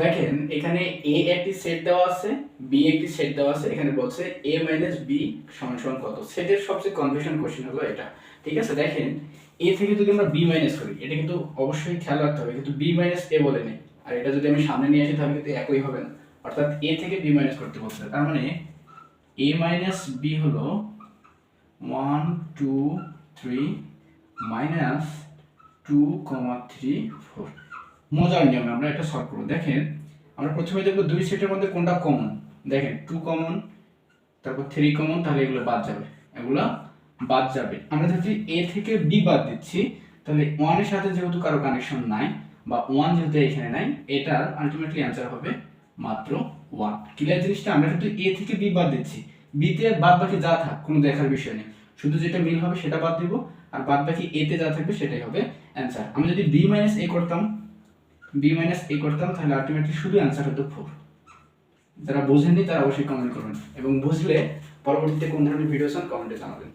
দেখেন, এখানে এ একটি সেট দেওয়া আছে বি একটি সেট দেওয়া আছে, এখানে বলছে এ মাইনাস বি সমান সমান কত? সেটের সবচেয়ে কনফিউশন কোশ্চেন হলো এটা। ঠিক আছে, দেখেন এ থেকে যদি আমরা বি মাইনাস করি, এটা কিন্তু অবশ্যই খেয়াল রাখতে হবে, কিন্তু বি মাইনাস এ বলে নেই। আর এটা যদি আমি সামনে নিয়ে আসি, তাহলে কিন্তু একই হবে না। অর্থাৎ এ থেকে বি মাইনাস করতে বলছে। তার মানে এ মাইনাস বি হলো one two three minus two comma three four মজার নিয়মে, আমরা এটা সলভ করব। দেখেন, আমরা প্রথমে দেখব দুই সেটের মধ্যে কোনটা কমন দেখেন টু কমন তারপর থ্রি কমন তাহলে এগুলো বাদ যাবে। এগুলো বাদ যাবে। আমরা যদি এ থেকে বি বাদ দিচ্ছি, তাহলে ওয়ানের সাথে যেহেতু কারও কানেকশন নাই, বা ওয়ান যেহেতু এখানে নাই, এটার আলটিমেটলি অ্যান্সার হবে মাত্র ওয়ান ক্লিয়ার জিনিসটা? আমরা কিন্তু এ থেকে বি বাদ দিচ্ছি বিতে বাদ বাকি যা থাক, কোনো দেখার বিষয় নেই। শুধু যেটা মিল হবে সেটা বাদ দিব, আর বাদ বাকি এতে যা থাকবে সেটাই হবে অ্যান্সার আমি যদি বি মাইনাস এ করতাম বি মাইনাস এ করতাম, তাহলে আলটিমেটলি শুধু অ্যান্সার হতো ফোর যারা বোঝেননি তারা অবশ্যই কমেন্ট করবেন। এবং বুঝলে পরবর্তীতে কোন ধরনের ভিডিও চান কমেন্টে জানাবেন।